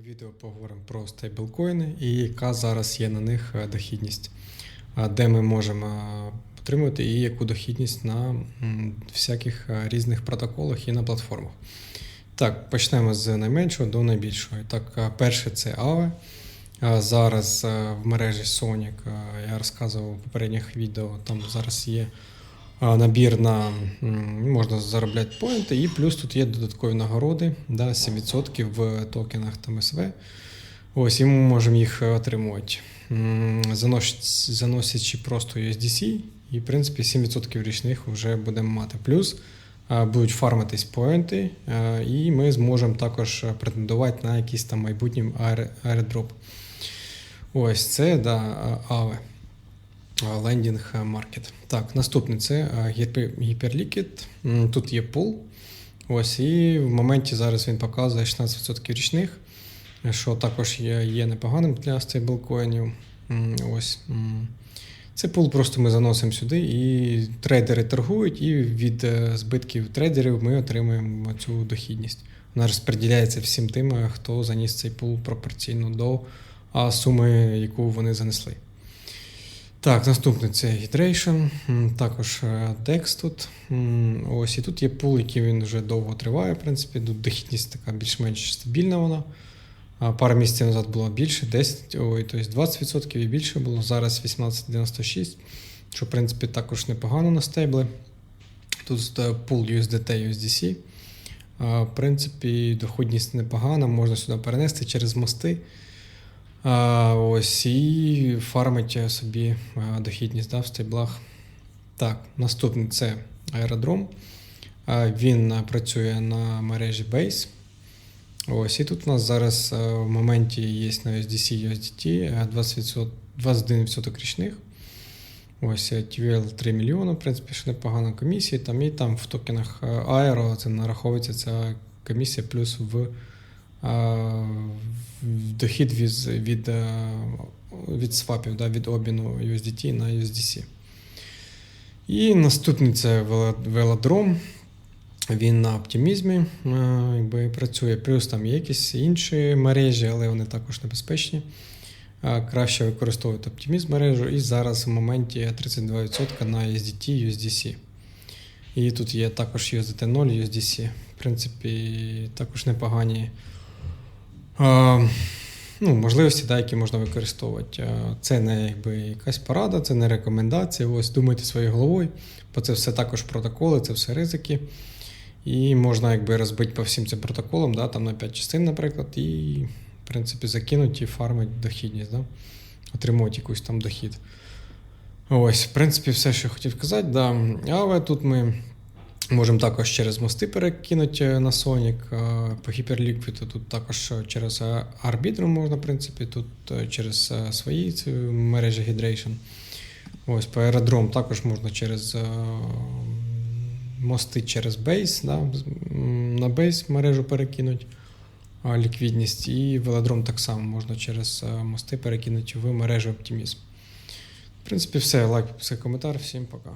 Відео поговоримо про стейблкоїни і яка зараз є на них е, дохідність, де ми можемо е, отримувати і яку дохідність на всяких е, різних протоколах і на платформах. Так, почнемо з найменшого до найбільшого. Так, перше це AVE. Зараз в мережі Sonic, я розказував у попередніх відео, там зараз є набір на можна заробляти поінти, і плюс тут є додаткові нагороди, да, 7% в токенах там СВ. Ось, і ми можемо їх отримувати, заносячи просто USDC, і в принципі 7% річних вже будемо мати. Плюс будуть фармитись поінти, і ми зможемо також претендувати на якийсь там майбутній аер- airdrop. Ось це да, AVE. Лендінг маркет. Так, наступний це е, гіпер- гіперліквід. М, Тут є пул. Ось, і в моменті зараз він показує 16% річних, що також є, є непоганим для стейблкоїнів. Ось. м. Це пул просто ми заносимо сюди, і трейдери торгують, і від е, збитків трейдерів ми отримуємо цю дохідність. Вона розподіляється всім тим, е, хто заніс цей пул пропорційно до суми, яку вони занесли. Так, наступне це Hydration, також е, Dex тут. Ось і тут є пул, який він вже довго триває, в принципі. Тут дохідність така більш-менш стабільна вона. Пару місяців назад було більше, 10, ой, тобто 20% і більше було. Зараз 18,96, що в принципі також непогано на стейбли. Тут е, пул USDT, USDC. В принципі, доходність непогана, можна сюди перенести через мости. Ось і фармить собі дохідність да, в стейблах. Так, наступний це аеродром. Він працює на мережі Base. Ось, і тут у нас зараз в моменті є на USDC USDT а, 20%, 21% річних. Ось TVL 3 мільйони, в принципі, що непогано комісії. Там і там в токенах Aero це нараховується ця комісія плюс в дохід від, від, е, від свапів, да, від обміну USDT на USDC. І наступний це велодром. Він на оптимізмі е, якби, працює. Плюс там є якісь інші мережі, але вони також небезпечні. Е, Краще використовувати оптимізм мережу. І зараз в моменті 32% на USDT, USDC. І тут є також USDT 0, USDC. В принципі, також непогані ну, можливості, да, які можна використовувати. Е, Це не якби якась порада, це не рекомендація. Ось думайте своєю головою, бо це все також протоколи, це все ризики. І можна якби розбити по всім цим протоколам, да, там на 5 частин, наприклад, і, в принципі, закинуть і фармить дохідність, да? отримувати якийсь там дохід. Ось, в принципі, все, що я хотів сказати. Да. Але тут ми можемо також через мости перекинути на Sonic. По гіперліквіду тут також через е, Arbitrum можна, в принципі, тут е, через е, свої мережі Hydration. Ось по аеродром також можна через е, мости через Base, да, на Base мережу перекинути ліквідність, і велодром так само можна через е, мости перекинути в мережу Optimism. В принципі, все. Лайк, підписка, коментар. Всім пока.